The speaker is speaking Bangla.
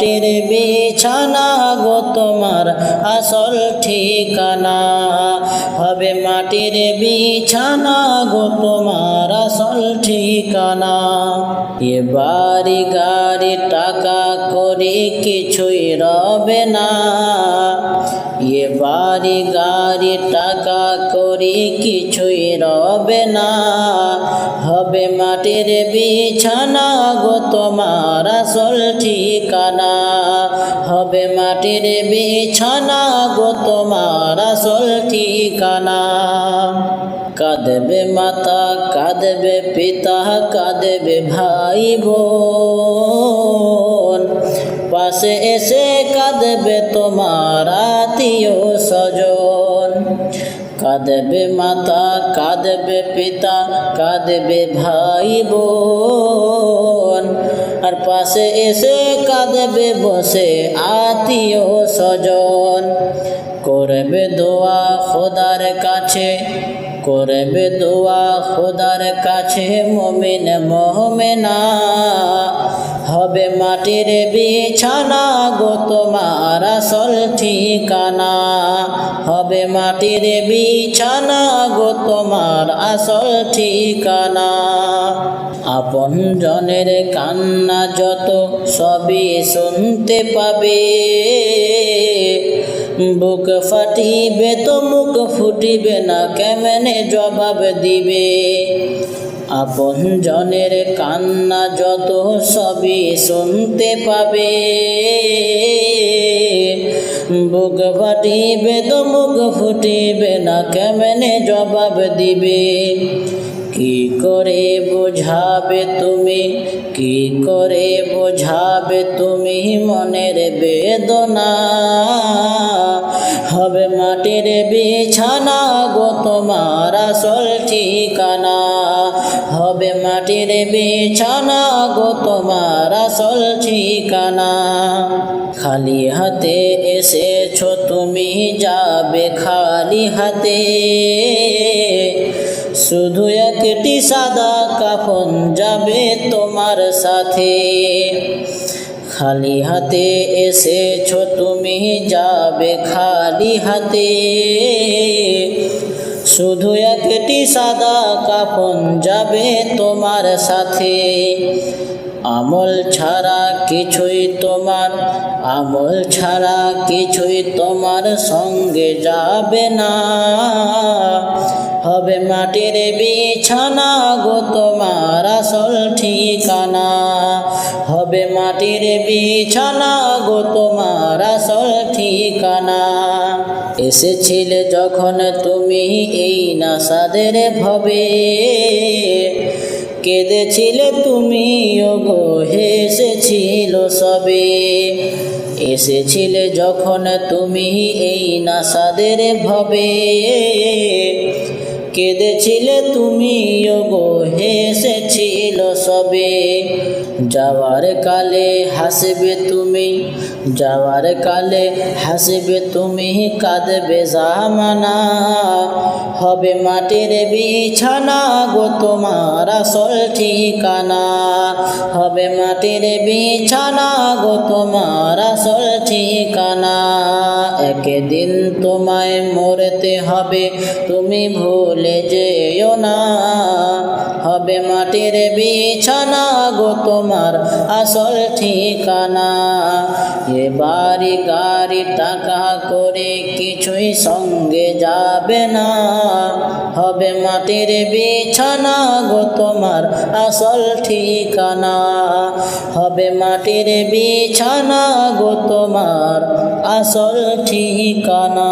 মাটির বিছানা গো তোমার আসল ঠিকানা। হবে মাটির বিছানা গো তোমার আসল ঠিকানা। এ বাড়ি গাড়ি টাকা করি কিছুই রবে না। এ বাড়ি গাড়ি টাকা করি কিছুই রবে না। হবে মাটির বিছানা গো তোমার আসল হবে মাটির বিছানা গো তোমার আসল ঠিকানা। কাঁদবে মাতা, কাঁদবে পিতা, কাঁদবে ভাই বোন। পাশে এসে কাঁদবে তোমার আত্মীয় স্বজন। কাঁদবে মাতা, কাঁদবে পিতা, কাঁদবে ভাই বোন। পাশে এসে কাঁদবে, বসে আত্মীয় স্বজন। করবে দোয়া খোদার কাছে, করবে দোয়া খোদার কাছে, মমিন মোহমেনা। হবে মাটির বিছানা গো তোমার আসল ঠিকানা। হবে মাটির বিছানা গো তোমার আসল ঠিকানা। আপন জনের কান্না যত সবই শুনতে পাবে। বুক ফাটিবে তো মুখ ফুটিবে না, কেমনে জবাব দিবে? আপন জনের কান্না যত সবই শুনতে পাবে। বুক ফাটিবে তো মুখ ফুটিবে না, কেমনে জবাব দিবে? কি করে বোঝাবে তুমি? কি করে বোঝাবে তুমি মনের বেদনা? হবে মাটির বিছানা গো তোমার আসল ঠিকানা। হবে মাটির বিছানা গো তোমার আসল ঠিকানা। খালি হাতে এসেছ তুমি যাবে খালি হাতে। শুধু একটি সাদা কাফন যাবে তোমার সাথে। খালি হাতে এসেছ তুমি, যাবে খালি হাতে। শুধু একটি সাদা কাফন যাবে তোমার সাথে। আমল ছাড়া কিছুই তোমার, আমল ছাড়া কিছুই তোমার সঙ্গে যাবে না। হবে মাটির বিছানা গো তোমার আসল ঠিকানা। হবে মাটির বিছানা গো তোমার আসল ঠিকানা। এসেছিলে যখন তুমি এই নাসাদের ভবে। কেঁদেছিলে তুমি গো হেসেছিল সবে। এসেছিলে যখন তুমি এই নাসাদের ভবে। কেঁদেছিলে তুমি গো হেসেছিল সবে। যাওয়ার কালে হাসবে তুমি যাওয়ার কালে হাসবে তুমি কাঁদবে জামানা হবে মাটির বিছানা গো তোমার আসল ঠিকানা। হবে মাটির বিছানা গো তোমার আসল ঠিকানা। একদিন তোমায় মরতে হবে, তুমি ভুলে যেও না। হবে মাটির বিছানা গো তোমার আসল ঠিকানা। এ বাড়ি গাড়ি টাকা করে কিছুই সঙ্গে যাবে না। হবে মাটির বিছানা গো তোমার আসল ঠিকানা। হবে মাটির বিছানা গো তোমার আসল ঠিকানা।